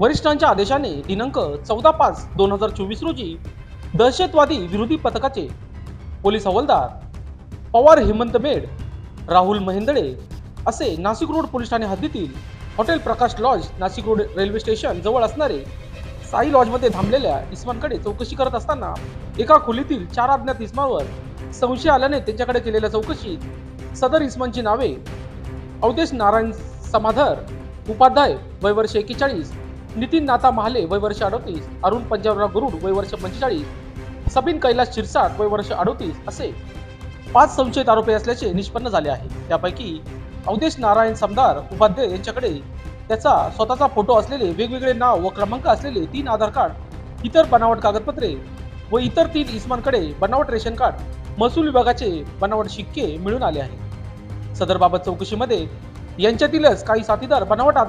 वरिष्ठांच्या आदेशाने दिनांक चौदा पाच दोन हजार चोवीस रोजी दहशतवादी विरोधी पथकाचे पोलीस हवालदार पवार हेमंत मेड राहुल महेंदळे असे नाशिक रोड पोलीस ठाणे हद्दीतील hotel Prakash lodge Nashik road railway station जवळ असणारे साई लॉजमध्ये थांबलेल्या इस्मानकडे चौकशी करत असताना एका खोलीतील चार अज्ञात इस्मावर संशय आल्याने त्यांच्याकडे केलेल्या चौकशीत सदर इस्मानची नावे अवधेश नारायण समाधर उपाध्याय वय वर्ष एक्केचाळीस नितीन नाथा महाले वय वर्ष अडतीस. अरुण पंजाबराव गरुड वय वर्ष पंचेचाळीस. सबिन कैलास शिरसाट वय वर्ष अडोतीस असे पाच संशयित आरोपी असल्याचे निष्पन्न झाले आहे. त्यापैकी अवधेश नारायण समदार उपाध्याय यांच्याकडे त्याचा स्वतःचा फोटो असलेले वेगवेगळे नाव व क्रमांक असलेले तीन आधार कार्ड इतर बनावट कागदपत्रे व इतर तीन इस्मांकडे बनावट रेशन कार्ड महसूल विभागाचे बनावट शिक्के मिळून आले आहेत. सदरबाबत चौकशीमध्ये यांच्यातीलच काही साथीदार बनावट आधार